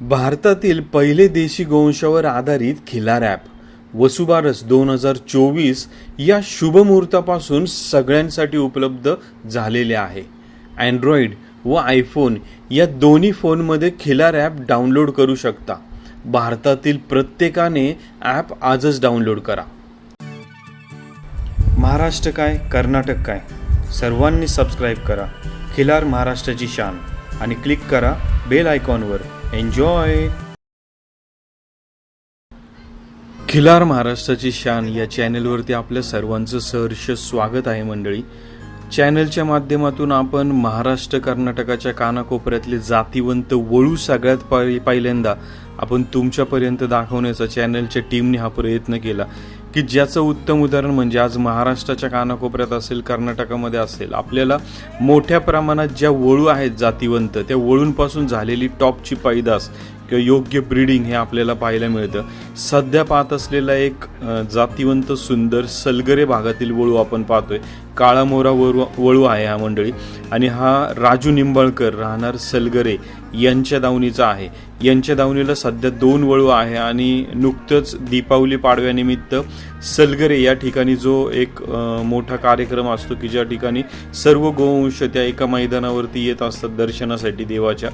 भारतातील पहिले देशी गोवंशावर आधारित खिलार ॲप वसुबारस दोन हजार चोवीस या शुभमुहूर्तापासून सगळ्यांसाठी उपलब्ध झालेले आहे. अँड्रॉइड व आयफोन या दोन्ही फोनमध्ये खिलार ॲप डाउनलोड करू शकता. भारतातील प्रत्येकाने ॲप आजच डाउनलोड करा. महाराष्ट्र काय कर्नाटक काय? सर्वांनी सबस्क्राईब करा. खिलार महाराष्ट्राची शान आणि क्लिक करा बेल आयकॉनवर. एन्जॉय खिलार महाराष्ट्राची शान या चॅनेलवरती आपल्या सर्वांचं सहर्ष स्वागत आहे मंडळी. चॅनलच्या माध्यमातून आपण महाराष्ट्र कर्नाटकाच्या कानाकोपऱ्यातले जातीवंत वळू सगळ्यात पहिल्यांदा आपण तुमच्यापर्यंत दाखवण्याचा चॅनलच्या टीमने हा प्रयत्न केला. की ज्याचं उत्तम उदाहरण म्हणजे आज महाराष्ट्राच्या कानाकोपऱ्यात असेल कर्नाटकामध्ये असेल आपल्याला मोठ्या प्रमाणात ज्या वळू आहेत जातीवंत त्या वळूंपासून झालेली टॉपची पैदास किंवा योग्य ब्रीडिंग हे आपल्याला पाहायला मिळतं. सध्या पाहत असलेला एक जातीवंत सुंदर सलगरे भागातील वळू आपण पाहतोय. काळा मोरा वळू वळू आहे हा मंडळी. आणि हा राजू निंबाळकर राहणार सलगरे यांच्या दावणीचा आहे. यांच्या दावणीला सध्या दोन वळू आहे आणि नुकतंच दीपावली पाडव्यानिमित्त सलगरे या ठिकाणी जो एक मोठा कार्यक्रम असतो की ज्या ठिकाणी सर्व गोवंश त्या एका मैदानावरती येत असतात दर्शनासाठी देवाच्या.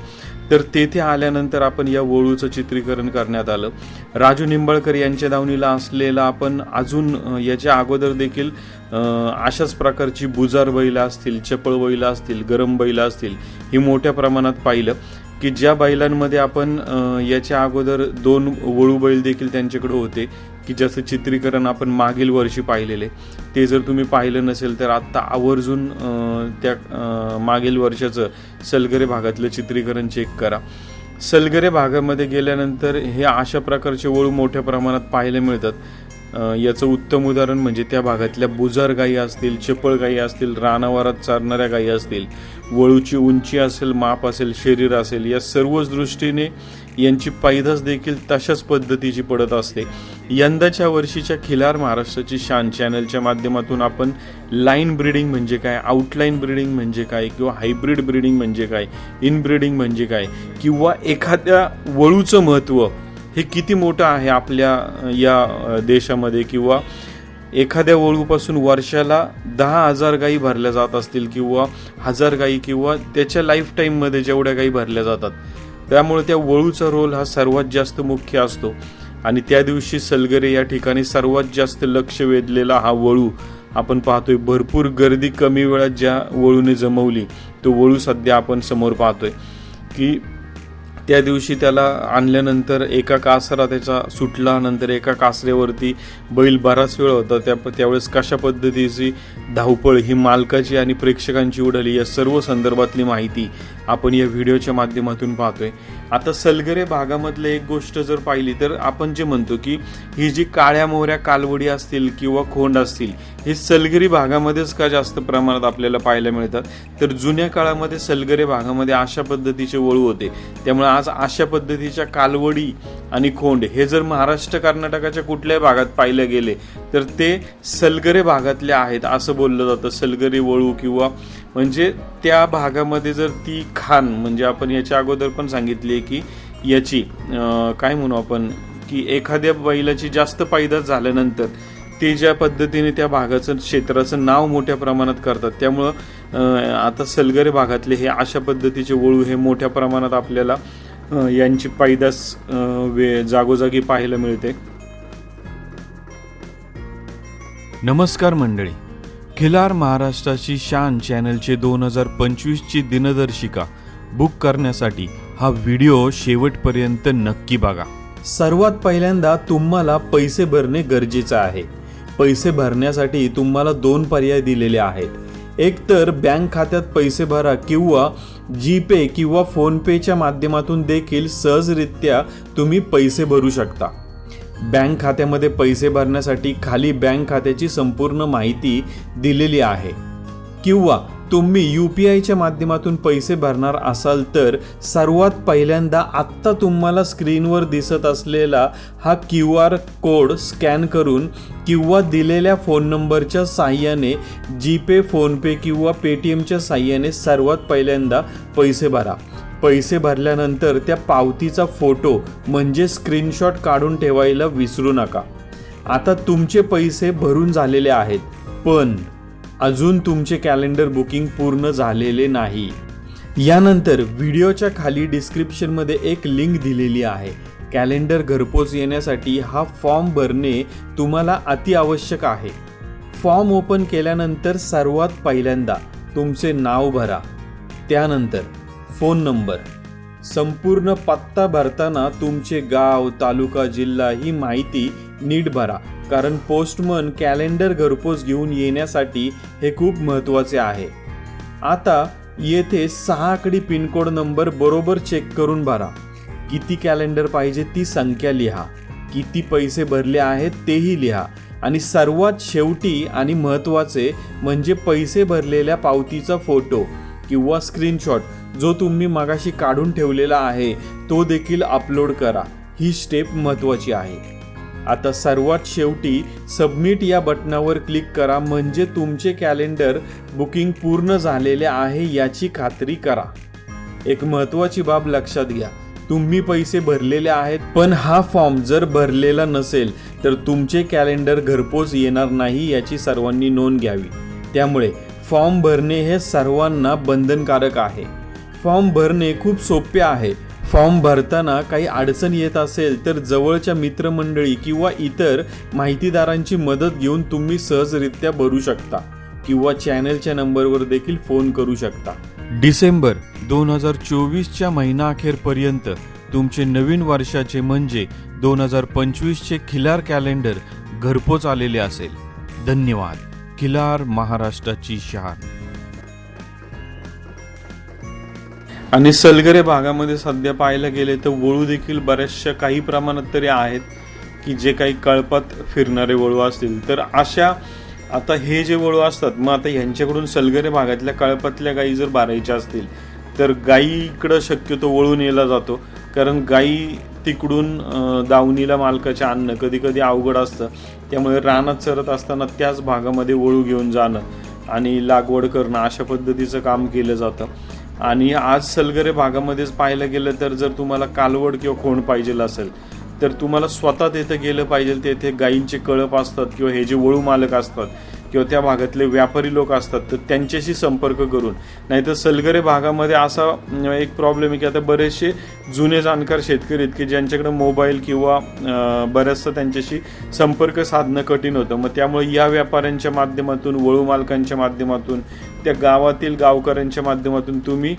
तर तेथे आल्यानंतर आपण या वळूचं चित्रीकरण करण्यात आलं. राजू निंबाळकर यांच्या दावणीला असलेला आपण अजून याच्या अगोदर देखील अशाच अशाच प्रकारची बुजार बैलं असतील चपळ बैलं असतील गरम बैलं असतील ही मोठ्या प्रमाणात पाहिलं की ज्या बैलांमध्ये आपण याच्या अगोदर दोन वळू बैल देखील त्यांच्याकडे होते की ज्याचं चित्रीकरण आपण मागील वर्षी पाहिलेले. ते जर तुम्ही पाहिलं नसेल तर आत्ता आवर्जून त्या मागील वर्षाचं सलगरे भागातलं चित्रीकरण चेक करा. सलगरे भागामध्ये गेल्यानंतर हे अशा प्रकारचे वळू मोठ्या प्रमाणात पाहायला मिळतात. याचं उत्तम उदाहरण म्हणजे त्या भागातल्या बुजार गायी असतील चपळ गायी असतील रानावरात चारणाऱ्या गायी असतील वळूची उंची असेल माप असेल शरीर असेल या सर्वच दृष्टीने यांची पैदास देखील तशाच पद्धतीची पडत असते. यंदाच्या वर्षीच्या खिलार महाराष्ट्राची शान चॅनलच्या माध्यमातून आपण लाईन ब्रीडिंग म्हणजे काय आउटलाईन ब्रीडिंग म्हणजे काय किंवा हायब्रिड ब्रीडिंग म्हणजे काय इनब्रीडिंग म्हणजे काय किंवा एखाद्या वळूचं महत्त्व हे किती मोठं आहे आपल्या या देशामध्ये किंवा एखाद्या वळूपासून वर्षाला दहा हजार गायी भरल्या जात असतील किंवा हजार गायी किंवा त्याच्या लाईफटाईममध्ये जेवढ्या गायी भरल्या जातात त्यामुळे त्या वळूचा रोल हा सर्वात जास्त मुख्य असतो. आणि त्या दिवशी सलगरे या ठिकाणी सर्वात जास्त लक्ष वेधलेला हा वळू आपण पाहतोय भरपूर गर्दी कमी वेळात ज्या वळूने जमवली तो वळू सध्या आपण समोर पाहतोय की त्या दिवशी त्याला आणल्यानंतर एका कासरा त्याचा सुटला नंतर एका कासऱ्यावरती बैल बराच वेळ होता. त्या त्यावेळेस कशा पद्धतीची धावपळ ही मालकाची आणि प्रेक्षकांची उडाली या सर्व संदर्भातली माहिती आपण या व्हिडिओच्या माध्यमातून पाहतोय. आता सलगरे भागामधलं एक गोष्ट जर पाहिली तर आपण जे म्हणतो की ही जी काळ्या मोहऱ्या कालवडी असतील किंवा खोंड असतील हे सलगरी भागामध्येच का जास्त प्रमाणात आपल्याला पाहायला मिळतात? तर जुन्या काळामध्ये सलगरे भागामध्ये अशा पद्धतीचे वळू होते. त्यामुळे आज अशा पद्धतीच्या कालवडी आणि खोंड हे जर महाराष्ट्र कर्नाटकाच्या कुठल्याही भागात पाहिलं गेले तर ते सलगरे भागातले आहेत असं बोललं जातं. सलगरी वळू किंवा म्हणजे त्या भागामध्ये जर ती खान म्हणजे आपण याच्या अगोदर पण सांगितली आहे की याची काय म्हणू आपण की एखाद्या बैलाची जास्त पायदास झाल्यानंतर ते ज्या पद्धतीने त्या भागाचं क्षेत्राचं नाव मोठ्या प्रमाणात करतात. त्यामुळं आता सलगरे भागातले हे अशा पद्धतीचे वळू हे मोठ्या प्रमाणात आपल्याला यांची पायदास वे जागोजागी पाहायला मिळते. नमस्कार मंडळी. खिलार महाराष्ट्राची शान चॅनलचे दोन हजार पंचवीसची दिनदर्शिका बुक करण्यासाठी हा व्हिडिओ शेवटपर्यंत नक्की बघा. सर्वात पहिल्यांदा तुम्हाला पैसे भरणे गरजेचं आहे. पैसे भरण्यासाठी तुम्हाला दोन पर्याय दिलेले आहेत. एक तर बँक खात्यात पैसे भरा किंवा जी पे किंवा फोनपेच्या माध्यमातून देखील सहजरित्या तुम्ही पैसे भरू शकता. बँक खात्यामध्ये पैसे भरण्यासाठी खाली बँक खात्याची संपूर्ण माहिती दिलेली आहे. किंवा तुम्ही यू पी आयच्या माध्यमातून पैसे भरणार असाल तर सर्वात पहिल्यांदा आत्ता तुम्हाला स्क्रीनवर दिसत असलेला हा क्यू आर कोड स्कॅन करून किंवा दिलेल्या फोन नंबरच्या साह्याने जीपे फोनपे किंवा पेटीएमच्या साह्याने सर्वात पहिल्यांदा पैसे भरा. पैसे भरल्यानंतर त्या पावतीचा फोटो म्हणजे स्क्रीनशॉट काढून ठेवायला विसरू नका. आता तुमचे पैसे भरून झालेले आहेत पण अजून तुमचे कॅलेंडर बुकिंग पूर्ण झालेले नाही. यानंतर व्हिडिओच्या खाली डिस्क्रिप्शनमध्ये एक लिंक दिलेली आहे. कॅलेंडर घरपोच येण्यासाठी हा फॉर्म भरणे तुम्हाला अति आवश्यक आहे. फॉर्म ओपन केल्यानंतर सर्वात पहिल्यांदा तुमचे नाव भरा. त्यानंतर फोन नंबर. संपूर्ण पत्ता भरताना तुमचे गाव तालुका जिल्हा ही माहिती नीट भरा. कारण पोस्टमन कॅलेंडर घरपोच घेऊन येण्यासाठी हे खूप महत्त्वाचे आहे. आता येथे सहा आकडी पिनकोड नंबर बरोबर चेक करून भरा. किती कॅलेंडर पाहिजे ती संख्या लिहा. किती पैसे भरले आहेत तेही लिहा. आणि सर्वात शेवटी आणि महत्त्वाचे म्हणजे पैसे भरलेल्या पावतीचा फोटो किंवा स्क्रीनशॉट जो तुम्ही मगाशी काढून ठेवलेला आहे तो देखील अपलोड करा. ही स्टेप महत्त्वाची आहे. आता सर्वात शेवटी सबमिट या बटनावर क्लिक करा म्हणजे तुमचे कॅलेंडर बुकिंग पूर्ण झालेले आहे याची खात्री करा. एक महत्त्वाची बाब लक्षात घ्या. तुम्ही पैसे भरलेले आहेत पण हा फॉर्म जर भरलेला नसेल तर तुमचे कॅलेंडर घरपोच येणार नाही याची सर्वांनी नोंद घ्यावी. त्यामुळे फॉर्म भरणे हे सर्वांना बंधनकारक आहे. फॉर्म भरणे खूप सोपे आहे. फॉर्म भरताना काही अडचण येत असेल तर जवळच्या मित्रमंडळी किंवा इतर माहितीदारांची मदत घेऊन तुम्ही सहजरित्या भरू शकता किंवा चॅनलच्या नंबरवर देखील फोन करू शकता. डिसेंबर दोन हजार चोवीसच्या महिना अखेरपर्यंत तुमचे नवीन वर्षाचे म्हणजे दोन हजार पंचवीसचे खिलार कॅलेंडर घरपोच आलेले असेल. धन्यवाद. खिलार महाराष्ट्राची शान आणि सलगरे भागामध्ये सध्या पाहायला गेले तर वळू देखील बऱ्याचशा काही प्रमाणात तरी आहेत की जे काही कळपात फिरणारे वळू असतील. तर अशा आता हे जे वळू असतात मग आता ह्यांच्याकडून सलगरे भागातल्या कळपातल्या गायी जर बारायच्या असतील तर गायीकडं शक्यतो वळून नेला जातो. कारण गाई तिकडून दावणीला मालकाच्या आणणं कधी कधी अवघड असतं. त्यामुळे रानात चरत असताना त्याच भागामध्ये वळू घेऊन जाणं आणि लागवड करणं अशा पद्धतीचं काम केलं जातं. आणि आज सलगरे भागामध्येच पाहायला गेलं तर जर तुम्हाला कालवड किंवा खोंड पाहिजे असेल तर तुम्हाला स्वतः तिथं गेलं पाहिजे तेथे गायींचे कळप असतात किंवा हे जे वळू मालक असतात किंवा त्या भागातले व्यापारी लोक असतात तर त्यांच्याशी संपर्क करून. नाहीतर सलगरे भागामध्ये असा एक प्रॉब्लेम आहे की आता बरेचसे जुने जाणकार शेतकरी आहेत की ज्यांच्याकडे मोबाईल किंवा बऱ्याचसा त्यांच्याशी संपर्क साधणं कठीण होतं. मग त्यामुळे या व्यापाऱ्यांच्या माध्यमातून वळू मालकांच्या माध्यमातून त्या गावातील गावकऱ्यांच्या माध्यमातून तुम्ही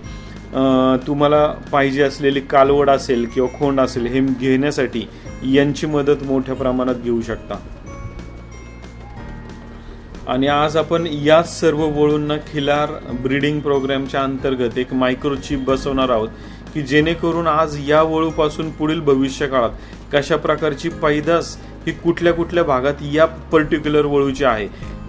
तुम्हाला पाहिजे असलेली कालवड असेल किंवा खोंड असेल हे घेण्यासाठी यांची मदत मोठ्या प्रमाणात घेऊ शकता. आणि आज आपण याच सर्व वळूंना खिलार ब्रीडिंग प्रोग्रामच्या अंतर्गत एक मायक्रोचिप बसवणार आहोत की जेणेकरून आज या वळूपासून पुढील भविष्य काळात कशा प्रकारची पैदास ही कुठल्या कुठल्या भागात या पर्टिक्युलर वळूची आहे.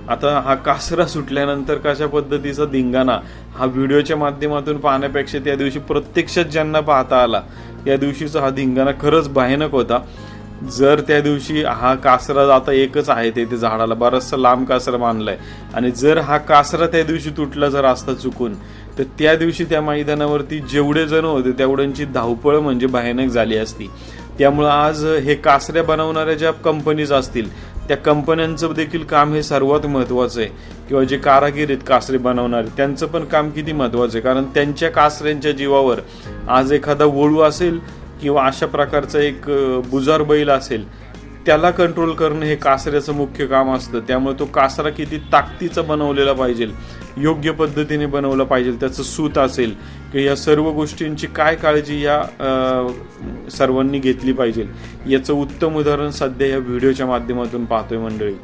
आता हा कासरा सुटल्यानंतर कशा पद्धतीचा धिंगाणा हा व्हिडिओच्या माध्यमातून पाहण्यापेक्षा त्या दिवशी प्रत्यक्षात ज्यांना पाहता आला या दिवशीचा हा धिंगाणा खरंच भयानक होता. जर त्या दिवशी हा कासरा आता एकच आहे ते झाडाला बराचसा लांब कासरा बांधलाय. आणि जर हा कासरा त्या दिवशी तुटला जर असता चुकून तर त्या दिवशी त्या मैदानावरती जेवढे जण होते तेवढ्यांची धावपळ म्हणजे भयानक झाली असती. त्यामुळं आज हे कासऱ्या बनवणाऱ्या ज्या कंपनीज असतील त्या कंपन्यांचं देखील काम हे सर्वात महत्त्वाचं आहे. किंवा जे कारागीर आहेत कासरे बनवणारे त्यांचं पण काम किती महत्त्वाचं आहे? कारण त्यांच्या कासऱ्यांच्या जीवावर आज एखादा वळू असेल किंवा अशा प्रकारचा एक बुजार बैल असेल त्याला कंट्रोल करणं हे कासऱ्याचं मुख्य काम असतं. त्यामुळे तो कासरा किती ताकदीचा बनवलेला पाहिजे योग्य पद्धतीने बनवला पाहिजे त्याचं सूत असेल की या सर्व गोष्टींची काय काळजी या सर्वांनी घेतली पाहिजे. याचं उत्तम उदाहरण सध्या या व्हिडिओच्या माध्यमातून पाहतोय मंडळी.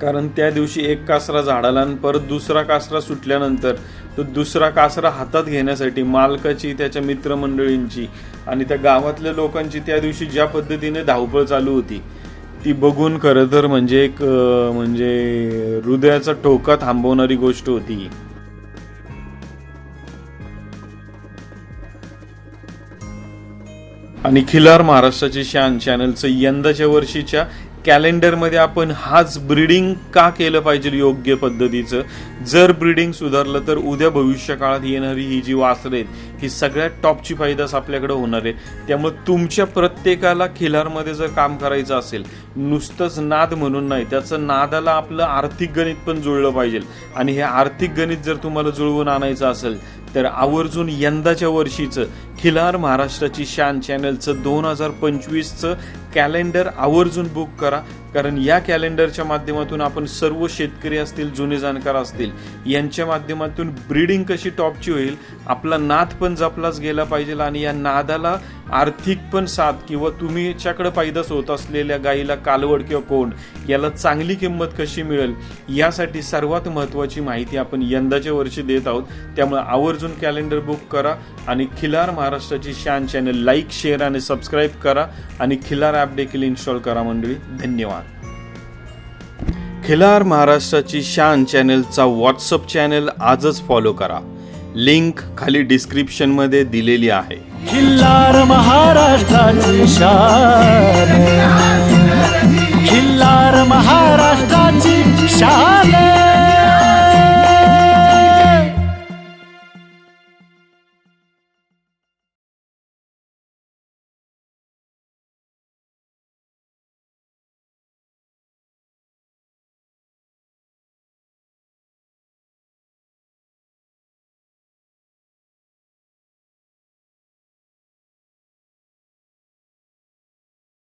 कारण त्या दिवशी एक कासरा झाडाला आणि परत दुसरा कासरा सुटल्यानंतर तो दुसरा कासरा हातात घेण्यासाठी मालकाची त्याच्या मित्रमंडळींची आणि त्या गावातल्या लोकांची त्या दिवशी ज्या पद्धतीने धावपळ चालू होती ती बघून खरं तर म्हणजे एक म्हणजे हृदयाचा ठोका थांबवणारी गोष्ट होती आणि खिलार महाराष्ट्राची शान चॅनलचं यंदाच्या वर्षीच्या कॅलेंडरमध्ये आपण हाच ब्रीडिंग का केलं पाहिजे योग्य पद्धतीचं? जर ब्रीडिंग सुधारलं तर उद्या भविष्य काळात येणारी ही जी वासरे आहेत ही सगळ्यात टॉपची फायदाच आपल्याकडे होणार आहे. त्यामुळे तुमच्या प्रत्येकाला खिलारमध्ये जर काम करायचं असेल नुसतंच नाद म्हणून नाही त्याचं नादाला आपलं आर्थिक गणित पण जुळलं पाहिजे. आणि हे आर्थिक गणित जर तुम्हाला जुळवून आणायचं असेल तर आवर्जून यंदाच्या वर्षीचं खिलार महाराष्ट्राची शान चॅनलचं दोन हजार पंचवीसचं कॅलेंडर आवर्जून बुक करा. कारण या कॅलेंडरच्या माध्यमातून आपण सर्व शेतकरी असतील जुने जाणकार असतील यांच्या माध्यमातून ब्रीडिंग कशी टॉपची होईल आपला नाद पण जपलाच गेला पाहिजे आणि या नादाला आर्थिक पण साथ किंवा तुम्ही याच्याकडे पैदास होत असलेल्या गाईला कालवड किंवा कोंड याला चांगली किंमत कशी मिळेल यासाठी सर्वात महत्त्वाची माहिती आपण यंदाच्या वर्षी देत आहोत. त्यामुळे आवर्जून कॅलेंडर बुक करा आणि खिलार महाराष्ट्राची शान चॅनल लाईक शेअर आणि सबस्क्राईब करा आणि खिलार ॲप देखील इन्स्टॉल करा मंडळी. धन्यवाद. खिलार महाराष्ट्राची शान चॅनलचा व्हॉट्सअप चॅनल आजच फॉलो करा. लिंक खाली डिस्क्रिप्शनमध्ये दिलेली आहे. खिल्लार महाराष्ट्राची शान. खिल्लार महाराष्ट्राची शान.